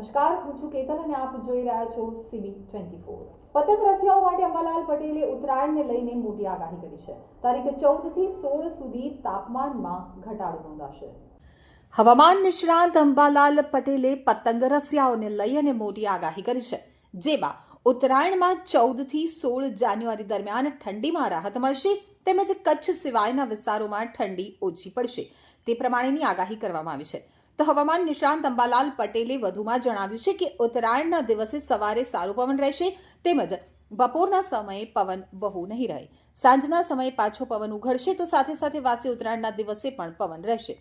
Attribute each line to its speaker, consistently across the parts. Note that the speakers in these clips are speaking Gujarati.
Speaker 1: નમસ્કાર, હું છું કેતન અને આપ જોઈ રહ્યા છો સીબી ટ્વેન્ટી ફોર પતંગ રસિયાઓ માટે અંબાલાલ પટેલે ઉત્તરાયણને લઈને મોટી આગાહી કરી છે. તારીખ ચૌદથી સોળ સુધી તાપમાનમાં ઘટાડો નોંધાશે. હવામાન નિષ્ણાંત અંબાલાલ પટેલે પતંગ રસિયાઓને લઈ અને મોટી આગાહી કરી છે. જેમાં ઉત્તરાયણમાં ચૌદથી સોળ જાન્યુઆરી દરમિયાન ઠંડીમાં રાહત મળશે તેમજ કચ્છ સિવાયના વિસ્તારોમાં ઠંડી ઓછી પડશે. તે પ્રમાણેની આગાહી કરવામાં આવી છે. તો હવામાન નિષ્ણાંત અંબાલાલ પટેલે વધુમાં જણાવ્યું છે કે ઉત્તરાયણના દિવસે સવારે સારો પવન રહેશે તેમજ બપોરના સમયે પવન બહુ નહીં રહે. સાંજના સમયે પાછો પવન ઉઘડશે તો સાથે સાથે વાસી ઉત્તરાયણના દિવસે પણ પવન રહેશે.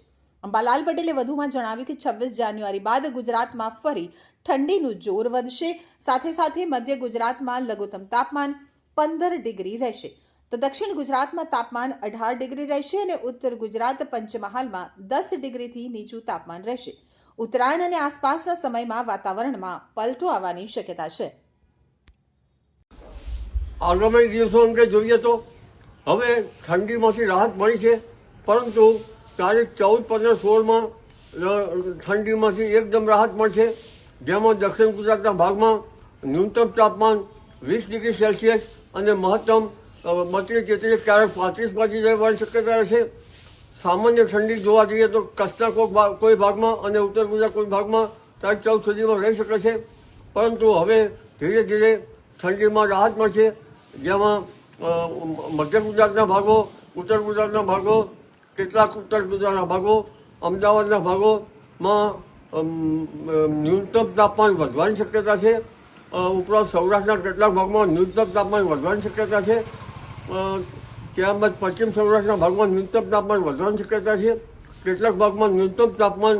Speaker 1: અંબાલાલ પટેલે વધુમાં જણાવ્યું કે છવ્વીસ જાન્યુઆરી બાદ ગુજરાતમાં ફરી ઠંડીનું જોર વધશે. સાથે સાથે મધ્ય ગુજરાતમાં લઘુત્તમ તાપમાન પંદર ડિગ્રી રહેશે. તો દક્ષિણ ગુજરાતમાં તાપમાન અઢાર ડિગ્રી રહેશે અને ઉત્તર ગુજરાત પંચમહાલમાં દસ ડિગ્રીથી નીચું તાપમાન રહેશે. ઉત્તરાયણ અને આસપાસના સમયમાં વાતાવરણમાં પલટો આવવાની શક્યતા છે.
Speaker 2: આગામી દિવસો અંગે જોઈએ તો હવે ઠંડીમાંથી રાહત મળી છે, પરંતુ તારીખ ચૌદ, પંદર, સોળમાં ઠંડીમાંથી એકદમ રાહત મળશે જેમાં દક્ષિણ ગુજરાતના ભાગમાં ન્યૂનતમ તાપમાન વીસ ડિગ્રી સેલ્સિયસ અને મહત્તમ બત્રીસ તેત્રીસ ક્યારેક પાંત્રીસ પહોંચી જવાની શક્યતા રહેશે સામાન્ય ઠંડી જોવા જઈએ તો કચ્છના કોઈ કોઈ ભાગમાં અને ઉત્તર ગુજરાત કોઈ ભાગમાં તારીખ ચૌદ સુધીમાં રહી શકે છે. પરંતુ હવે ધીરે ધીરે ઠંડીમાં રાહત મળશે. જેમાં મધ્ય ગુજરાતના ભાગો, ઉત્તર ગુજરાતના ભાગો, કેટલાક ઉત્તર ગુજરાતના ભાગો, અમદાવાદના ભાગોમાં ન્યૂનતમ તાપમાન વધવાની શક્યતા છે. ઉપરાંત સૌરાષ્ટ્રના કેટલાક ભાગમાં ન્યૂનતમ તાપમાન વધવાની શક્યતા છે. ત્યારબાદ પશ્ચિમ સૌરાષ્ટ્રના ભાગમાં ન્યૂનતમ તાપમાન વધવાની શક્યતા છે. કેટલાક ભાગમાં ન્યૂનતમ તાપમાન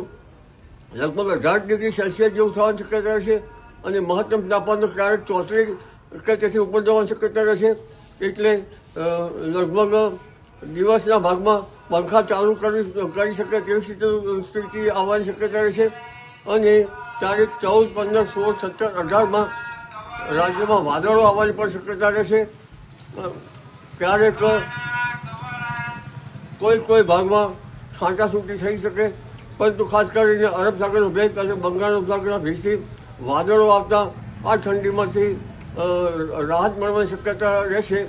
Speaker 2: લગભગ અઢાર ડિગ્રી સેલ્સિયસ જેવું થવાની શક્યતા રહેશે અને મહત્તમ તાપમાનનો ક્યારેક ચોત્રીસ કે તેથી ઉપર જવાની શક્યતા રહેશે. એટલે લગભગ દિવસના ભાગમાં પંખા ચાલુ કરી કરી શકે તેવી સ્થિતિ સ્થિતિ આવવાની શક્યતા રહેશે. અને તારીખ ચૌદ, પંદર, સોળ, સત્તર, અઢારમાં રાજ્યમાં વાદળો આવવાની પણ શક્યતા રહેશે. અ, તો કોઈ કોઈ ભાગમાં છાંટાછૂટી થઈ શકે. પરંતુ ખાસ કરીને અરબ સાગરનો ભેજ અને બંગાળનો સાગરના ભેજથી વાદળો આવતા આ ઠંડીમાંથી રાહત મળવાની શક્યતા રહેશે.